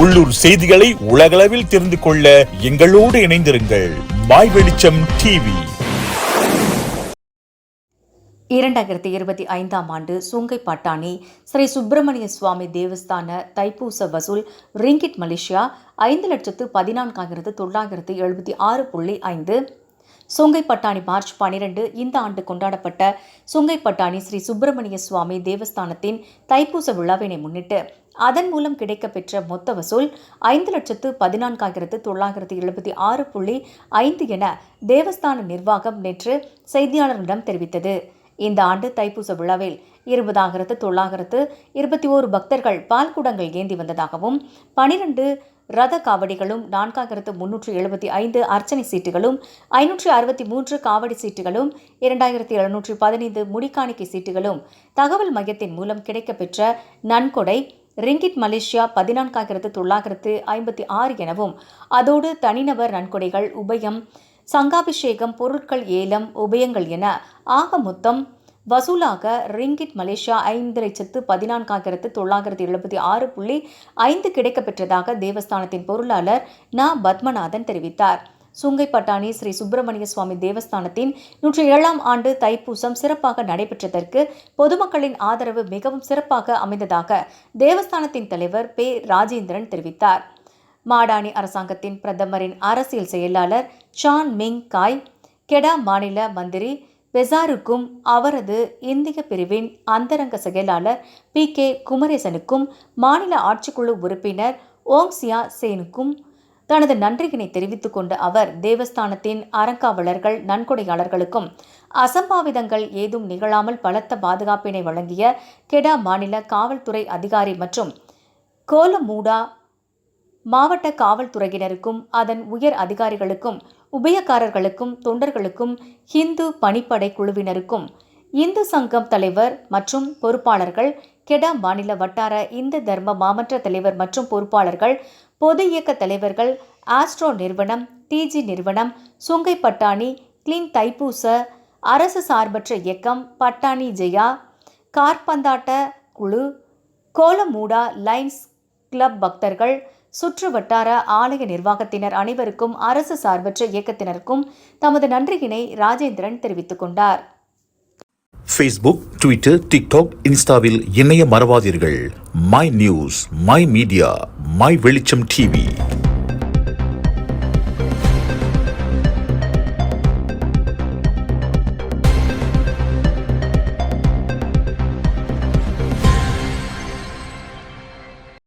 உள்ளூர் செய்திகளை உலகளவில் தெரிந்து கொள்ள எங்களோடு இணைந்திருங்கள். மாய் வெளிச்சம் டிவி இரண்டாயிரத்தி இருபத்தி ஐந்தாம் ஆண்டு சுங்கை பட்டாணி ஸ்ரீ சுப்பிரமணிய சுவாமி தேவஸ்தான தைப்பூச வசூல் ரிங்கிட் மலேசியா ஐந்து லட்சத்து பதினான்காயிரத்து தொள்ளாயிரத்து எழுபத்தி ஆறு புள்ளி ஐந்து சுங்கை பட்டாணி மார்ச் பனிரெண்டு இந்த ஆண்டு கொண்டாடப்பட்ட சுங்கை பட்டாணி ஸ்ரீ சுப்பிரமணிய சுவாமி தேவஸ்தானத்தின் தைப்பூச விழாவினை முன்னிட்டு அதன் மூலம் கிடைக்கப்பெற்ற மொத்த வசூல் ஐந்து லட்சத்து பதினான்காயிரத்து தொள்ளாயிரத்து எழுபத்தி ஆறு புள்ளி ஐந்து என தேவஸ்தான நிர்வாகம் நேற்று செய்தியாளர்களிடம் தெரிவித்தது. இந்த ஆண்டு தைப்பூச விழாவில் இருபதாயிரத்து தொள்ளாயிரத்து இருபத்தி ஓரு பக்தர்கள் பால்குடங்கள் ஏந்தி வந்ததாகவும் பனிரெண்டு ரத காவடிகளும் நான்காயிரத்து முன்னூற்று எழுபத்தி ஐந்து அர்ச்சனை சீட்டுகளும் ஐநூற்று அறுபத்தி மூன்று காவடி சீட்டுகளும் இரண்டாயிரத்தி எழுநூற்று பதினைந்து முடிக்காணிக்கை சீட்டுகளும் தகவல் மையத்தின் மூலம் கிடைக்கப்பெற்ற நன்கொடை ரிங்கிட் மலேசியா பதினான்காயிரத்து தொள்ளாயிரத்து ஐம்பத்தி ஆறு எனவும் அதோடு தனிநபர் நன்கொடைகள் உபயம் சங்காபிஷேகம் பொருட்கள் ஏலம் உபயங்கள் என ஆக மொத்தம் வசூலாக ரிங்கிட் மலேசியா ஐந்து லட்சத்து பதினான்காயிரத்து தொள்ளாயிரத்து எழுபத்தி ஆறு புள்ளி ஐந்து கிடைக்கப்பெற்றதாக தேவஸ்தானத்தின் பொருளாளர் ந பத்மநாதன் தெரிவித்தார். சுங்கை பட்டாணி ஸ்ரீ சுப்பிரமணிய சுவாமி தேவஸ்தானத்தின் நூற்றி ஏழாம் ஆண்டு தைப்பூசம் சிறப்பாக நடைபெற்றதற்கு பொதுமக்களின் ஆதரவு மிகவும் சிறப்பாக அமைந்ததாக தேவஸ்தானத்தின் தலைவர் பே ராஜேந்திரன் தெரிவித்தார். மாடாணி அரசாங்கத்தின் பிரதமரின் அரசியல் செயலாளர் சான் மிங் காய் கெடா மாநில மந்திரி பெசாருக்கும் அவரது இந்திய பிரிவின் அந்தரங்க செயலாளர் பி. கே. குமரேசனுக்கும் மாநில ஆட்சிக்குழு உறுப்பினர் ஓங்சியா சேனுக்கும் தனது நன்றியினை தெரிவித்துக் கொண்ட அவர் தேவஸ்தானத்தின் அறங்காவலர்கள் நன்கொடையாளர்களுக்கும் அசம்பாவிதங்கள் ஏதும் நிகழாமல் பலத்த பாதுகாப்பினை வழங்கிய கெடா மாநில காவல்துறை அதிகாரி மற்றும் கோலமூடா மாவட்ட காவல்துறையினருக்கும் அதன் உயர் அதிகாரிகளுக்கும் உபயக்காரர்களுக்கும் தொண்டர்களுக்கும் ஹிந்து பணிப்படை குழுவினருக்கும் இந்து சங்கம் தலைவர் மற்றும் பொறுப்பாளர்கள் கெடா மாநில வட்டார இந்து தர்ம மாமன்ற தலைவர் மற்றும் பொறுப்பாளர்கள் பொது இயக்க தலைவர்கள் ஆஸ்ட்ரோ நிறுவனம் டிஜி நிறுவனம் சுங்கை பட்டாணி கிளீன் தைப்பூச அரசு சார்பற்ற இயக்கம் பட்டாணி ஜெயா கார்பந்தாட்ட குழு கோலமூடா லைன்ஸ் கிளப் பக்தர்கள் சுற்று வட்டார ஆலய நிர்வாகத்தினர் அனைவருக்கும் அரசு சார்பற்ற இயக்கத்தினருக்கும் தமது நன்றியினை ராஜேந்திரன் தெரிவித்துக் கொண்டார். ஃபேஸ்புக் ட்விட்டர் டிக்டாக் இன்ஸ்டாவில் இணைய மறவாதீர்கள். My news my media my Velicham TV